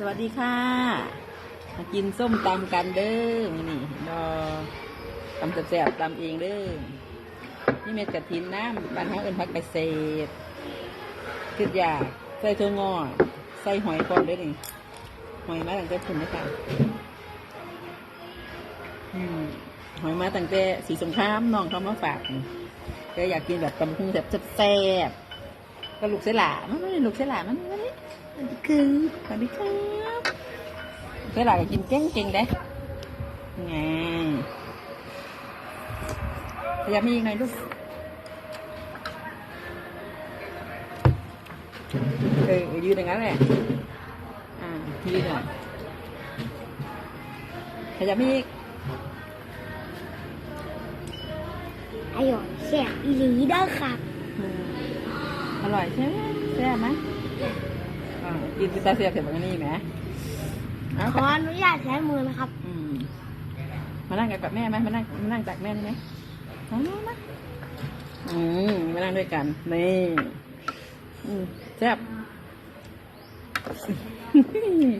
สวัสดีค่ะ มากินส้มตำกันเด้อมื้อนี่รอตำแซ่บๆตำเองเด้อนี่เม็ดกระถินน้ำบ้านเขาเอิ้นพักไปเกษคืออยากใส่ถั่วงอใส่หอยก่อนเด้อนี่หอยมาตั้งแต่คุณนะคะหอยมาตั้งแต่สีสงครามน้องเขามาฝากก็อยากกินแบบตำพุงแบบแซ่บๆก็ลูกเสหลามันไม่ได้ลูกเสหลามันไม่ สวัสดีครับสวัสดีครับเวลาก็กินเก่งเก่งๆได้ไงพยายามมีอีกหน่อยลูกเออยืนอย่างนั้นแหละอ่ายืนหน่อยพยายามมีอีกอร่อยแซ่บอีหลีเด้อครับอืมอร่อยใช่ไหมแซ่บไหม กินพิซซ่าเสียบเสร็จแบบนี้ไหมเอาขออนุญาตใช้มือนะครับ อืมมานั่งกันกับแม่ไหมมานั่งมานั่งจากแม่ได้ไหมมามามาอืมมานั่งด้วยกัน นี่อืมแซ่บ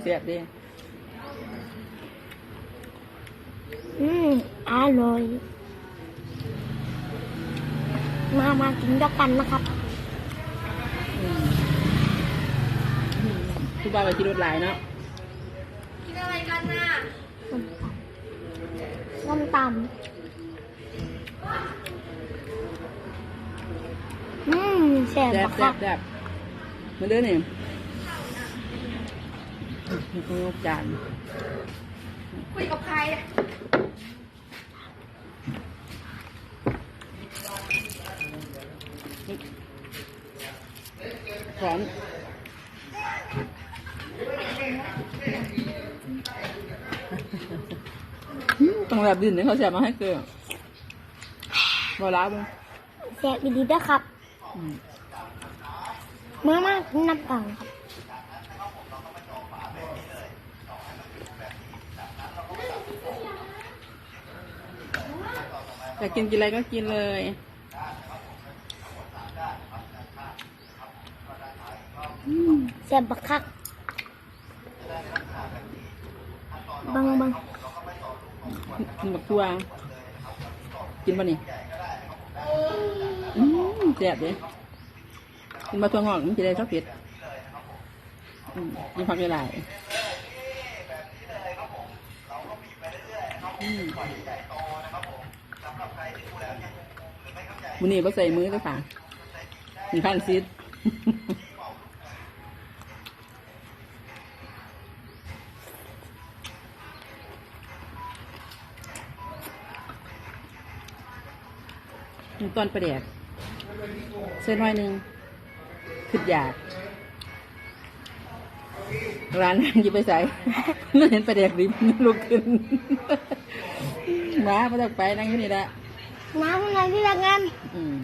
แซ่บดีอืมอร่อย มามากินด้วยกันนะครับ อืมอืม คุณบ้าไปที่รถหลายเนาะส้มตำอืมแซ่บแซ่บปะคแซ่รับบแซ่บมาเด้อนี่มีคนยกจานคุยกับใครสอนอืม ต้องแบบดินเนี่ยเขาแซ่บมาให้เกลือบอล้าบุ้งแซ่บอีหลีเด้อครับอืมมามากินน้ำกันครับอยากกินกินอะไรก็กินเลยอืมแซ่บบักคัก บังบังกินบักทั่วกินป่ะนี่อืมแซ่บเลยกินมาทั่วงอกมันจะได้ชอบเผ็ดอืมกินผักหลายมมือนี่ก็ใส่มือก็ค่ะมีขั้นซีด มีตอนประเดกเส้นน้อยหนึ่งขึ้นอยาก ร้านนั่งหยิบไปใส่เห็นประเดกดิบลุกขึ้นมาไม่ต้องไปนั่งที่นี่แหละน้ำอะไรที่ละงานอืม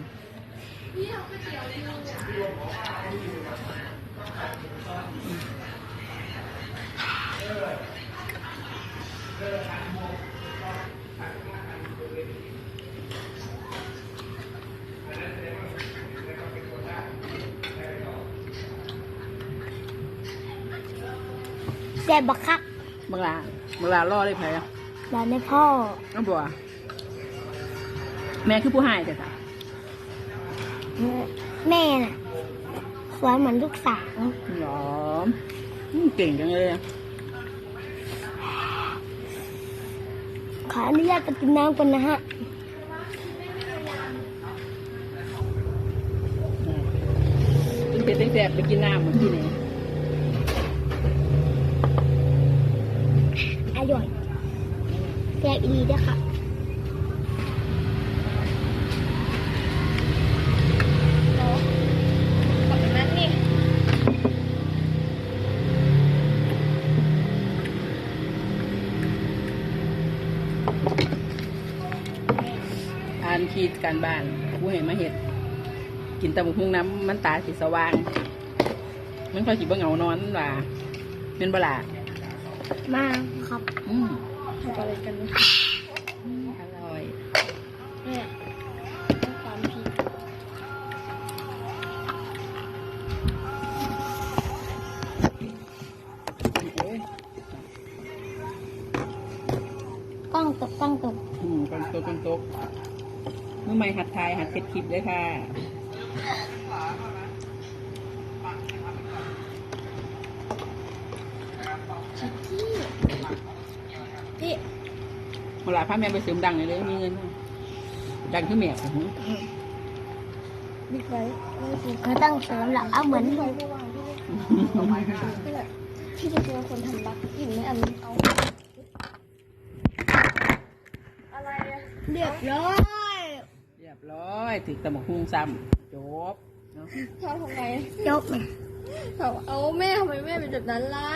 แซ่บบักคักบางลาบางลาล่อได้ไผอะแล้วในพ่อน้องบัวแม่คือผู้ให้แต่จ้ะแม่น่ะสวยเหมือนลูกสาวหรออืมเก่งจังเลยอะขออนุญาตไปกินน้ำก่อนนะฮะกินเผ็ดแสบๆไปกินน้ำเหมือนที่นี่ อร่อยแซ่บอีด้วยค่ะนั้นนี่อ่านขีดการบ้านผู้เห็นมาเห็ดกินตะบุกหุ่งน้ำมันตาสีสว่าง มันค่อยขีบ่เหงานอนว่าเป็นบลา มาครับอืมทำอะไรกันอร่อยเนี่ยต้องความพริกกล้องตกกล้องตกอืมกองโต๊ะกองโต๊ะมื่อไหม่หัดทายหัดเซ็ตคลิปเลยค่ะ เวลาพาแม่ไปเสริมดังเลยเลยมีเงิน ดังขึ้นแม่ของบิ๊กไบค์ไม่ใช่เขาต้องเสริมหรอกเอาเหมือนบิ๊กไบค์ไม่ว่างพี่นี่แหละพี่จะเป็นคนทำรักอิ่มไหมอันนี้เอาอะไรอะเรียบร้อยเรียบร้อยถึงตะหมกฮุงซ้ำจบเนาะทำทำไมจบไหมถามเอาแม่ทำไมแม่เป็นแบบนั้นล่ะ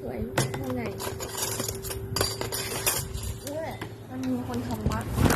สวยทำไงนี่แหละมันมี คนทำรักพี่ก็เป็นมีคน